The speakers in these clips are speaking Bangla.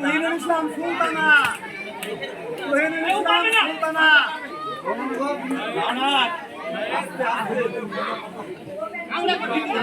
তুহিনুল ইসলাম সুলতানা। তুহিনুল ইসলাম সুলতানা। রেকশনা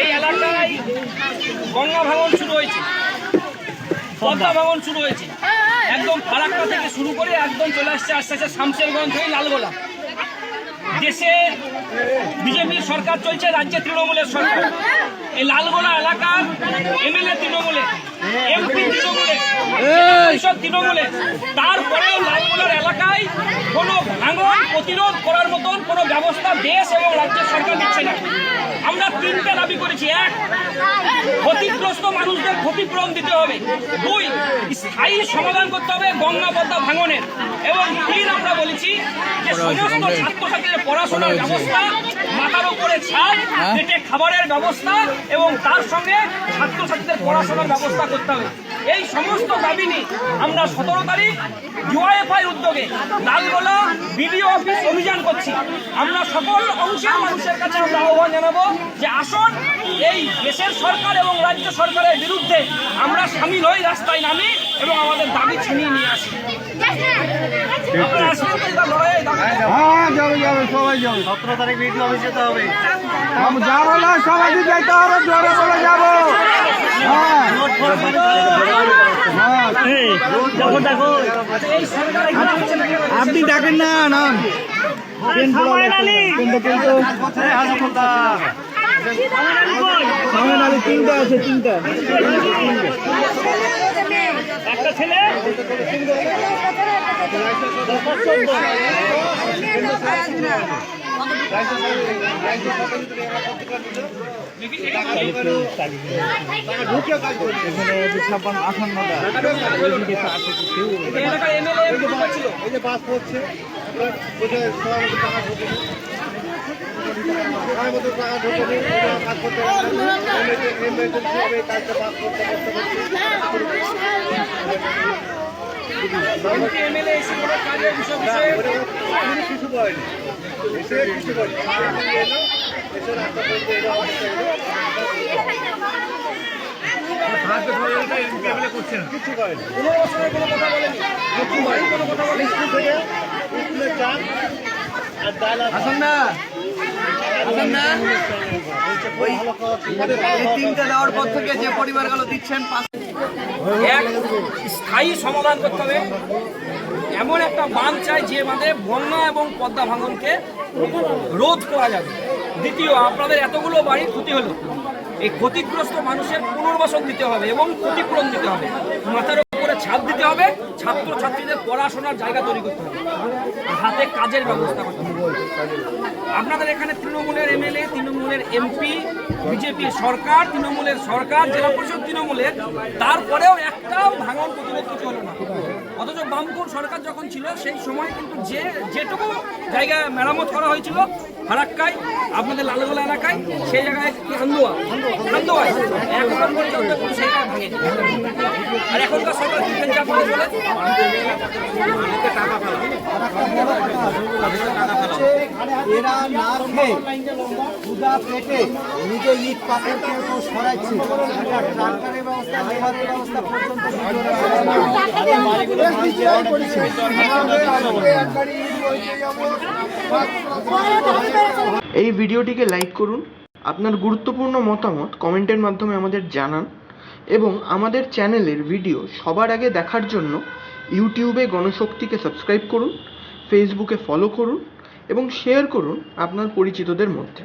এই এলাকায় গঙ্গা ভাঙন শুরু হয়েছে। পদ্মা ভাঙন শুরু হয়েছে। একদম ফারাক্কা থেকে শুরু করে একদম চলে আসছে আস্তে আস্তে শামশেরগঞ্জ হয়ে লালগোলা। দেশে বিজেপির সরকার চলছে, রাজ্যে তৃণমূলের সরকার। এই লালগোলা এলাকার এমএলএ তৃণমূলে, এমপি তৃণমূলে পরিষদ তৃণমূলে এলাকায় কোনো ভাঙন প্রতিরোধ করার মতন কোনো ব্যবস্থা দেশ এবং রাজ্য সরকার দিচ্ছে না। আমরা তিনটা দাবি করেছি। এক ক্ষতিগ্রস্ত মানুষদের ক্ষতিপূরণ দিতে হবে। দুই স্থায়ী সমাধান করতে হবে গঙ্গা পদ্মা ভাঙনের। এবং তিন আমরা বলেছি যে সমস্ত ছাত্রছাত্রীদের পড়াশোনার ব্যবস্থা মাথার উপরে ছাদ পেটে খাবারের ব্যবস্থা এবং তার সঙ্গে ছাত্রছাত্রীদের পড়াশোনার ব্যবস্থা করতে হবে। এই সমস্ত দাবি নিয়ে আমরা সতেরো তারিখ ইউআইএফআই উদ্যোগে লালগোলা বিডিও অফিস অভিযান করছি। আমরা সকল অংশের মানুষের কাছে আমরা আহ্বান জানাব যে আসুন এই দেশের সরকার এবং রাজ্য সরকারের বিরুদ্ধে আমরা সামিল হই রাস্তায় নামি এবং আমাদের দাবি ছিনিয়ে নিয়ে আসি। হ্যাঁ যাবে যাবে সবাই যাবে। সতেরো তারিখ বিডিও অফিস যেতে হবে। যাব না সবাই যেতে হবে জোরে বলে যাব। আপনি ডাকেন না নাম। তিনটা আছে তিনটা। একটা ছেলে? এমপি ছিল এই যে বাস পড়ছে কোথায় সবার টাকা ঢোকে কাজ করতে পারে না। এমএলএ এমএলএ হবে, কাজটা পাস করতে করতে এমএলএ এসে কোনো কাজের বিষয় বিষয়ে কোনো কিছু করেনি এসে কিছু এলো, এসে রাস্তা পর্যন্ত কিছু করেনি পনেরো বছরের কোনো কথা বলেন। কোনো কথা বলেন স্কুল থেকে স্কুলে আর স্থায়ী সমাধান করতে হবে। এমন একটা বাঁধ চাই যে বাঁধে বন্যা এবং পদ্মা ভাঙনকে রোধ করা যাবে। দ্বিতীয়, আপনাদের এতগুলো বাড়ির ক্ষতি হলো। এই ক্ষতিগ্রস্ত মানুষের পুনর্বাসন দিতে হবে এবং ক্ষতিপূরণ দিতে হবে। মাথার ছাদ দিতে হবে ছাত্র ছাত্রীদের পড়াশোনার জায়গা তৈরি করতে হবে। হাতে কাজের ব্যবস্থা করতে হবে। আপনাদের এখানে তৃণমূলের এমএলএ, তৃণমূলের এমপি বিজেপির সরকার, তৃণমূলের সরকার, জেলা পরিষদ তৃণমূলের, তারপরেও একটাও ভাঙন প্রতিরোধ হলো না। অথচ বামপুর সরকার যখন ছিল, সেই সময় কিন্তু যে, যেটুকু জায়গা মেরামত করা হয়েছিল, ফারাক্কায়, আপনাদের লালগোলা এলাকায়, সেই জায়গায় কান্দোয়া কান্দোয়ায় এখন পর্যন্ত কোনো জায়গায় ভাঙেনি। আর এখনকার সরকার কি করে বলে? এরা না খেয়ে পেটে নিজে এই ভিডিওটিকে লাইক করুন, আপনার গুরুত্বপূর্ণ মতামত কমেন্টের মাধ্যমে আমাদের জানান, এবং আমাদের চ্যানেলের ভিডিও সবার আগে দেখার জন্য ইউটিউবে গণশক্তিকে সাবস্ক্রাইব করুন, ফেসবুকে ফলো করুন, এবং শেয়ার করুন আপনার পরিচিতদের মধ্যে।